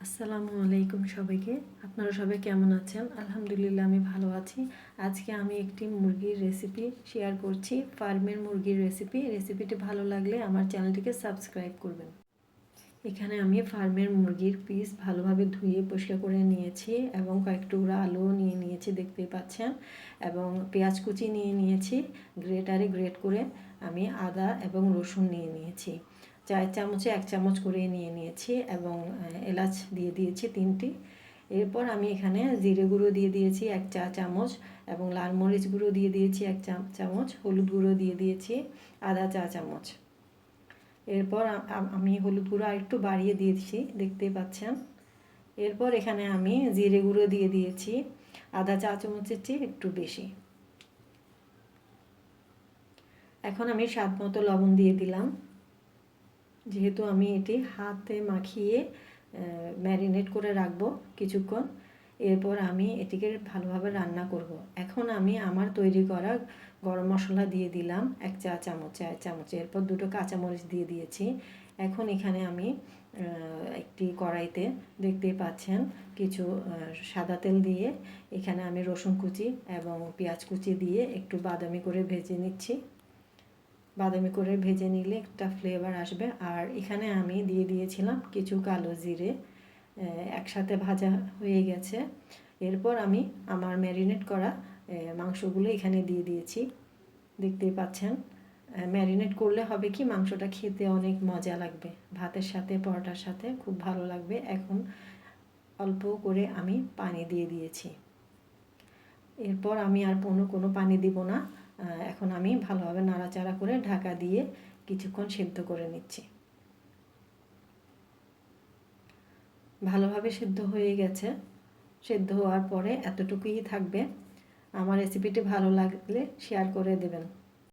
আসসালামু আলাইকুম সবাইকে। আপনারা সবাই কেমন আছেন? আলহামদুলিল্লাহ, আমি ভালো আছি। আজকে আমি একটি মুরগির রেসিপি শেয়ার করছি। ফার্মের মুরগির রেসিপি রেসিপিটি ভালো লাগলে আমার চ্যানেলটিকে সাবস্ক্রাইব করবেন। এখানে আমি ফার্মের মুরগির পিস ভালোভাবে ধুয়ে পরিষ্কার করে নিয়েছি এবং কয়েক টুকরা আলু নিয়ে নিয়েছি, দেখতেই পাচ্ছেন। এবং পেঁয়াজ কুচি নিয়ে নিয়েছি। গ্রেটারে গ্রেট করে আমি আদা এবং রসুন নিয়ে নিয়েছি। চার চামচে এক চামচ করে নিয়ে নিয়েছি এবং এলাচ দিয়ে দিয়েছি তিনটি। এরপর আমি এখানে জিরে গুঁড়ো দিয়ে দিয়েছি এক চা চামচ এবং লাল মরিচ গুঁড়ো দিয়ে দিয়েছি এক চা চামচ, হলুদ গুঁড়ো দিয়ে দিয়েছি আধা চা চামচ। এরপর আমি হলুদ গুঁড়ো আরেকটু বাড়িয়ে দিয়েছি দেখতেই পাচ্ছেন। এরপর এখানে আমি জিরে গুঁড়ো দিয়ে দিয়েছি, আধা চা চামচের চেয়ে একটু বেশি। এখন আমি স্বাদ মতো লবণ দিয়ে দিলাম। যেহেতু আমি এটি হাতে মাখিয়ে ম্যারিনেট করে রাখব কিছুক্ষণ, এরপর আমি এটিকে ভালোভাবে রান্না করব। এখন আমি আমার তৈরি করা গরম মশলা দিয়ে দিলাম এক চা চামচ চার চামচ, এরপর দুটো কাঁচামরিচ দিয়ে দিয়েছি এখন এখানে আমি একটি কড়াইতে দেখতে পাচ্ছেন কিছু সাদা তেল দিয়ে এখানে আমি রসুন কুচি এবং পেঁয়াজ কুচি দিয়ে একটু বাদামি করে ভেজে নিচ্ছি বাদামি করে ভেজে নিলে একটা ফ্লেভার আসবে। আর এখানে আমি দিয়ে দিয়েছিলাম কিছু কালো জিরে একসাথে ভাজা হয়ে গেছে। এরপর আমি আমার ম্যারিনেট করা মাংসগুলো এখানে দিয়ে দিয়েছি। দেখতেই পাচ্ছেন ম্যারিনেট করলে হবে কি মাংসটা খেতে অনেক মজা লাগবে। ভাতের সাথে, পরোটার সাথে খুব ভালো লাগবে। এখন অল্প করে আমি পানি দিয়ে দিয়েছি। এরপর আমি আর কোনো কোনো পানি দিব না। এখন আমি ভালোভাবে নাড়াচাড়া করে ঢাকা দিয়ে কিছুক্ষণ সেদ্ধ করে নিচ্ছি। ভালোভাবে সেদ্ধ হয়ে গেছে। সেদ্ধ হওয়ার পরে এতটুকুই থাকবে। আমার রেসিপিটি ভালো লাগলে শেয়ার করে দেবেন।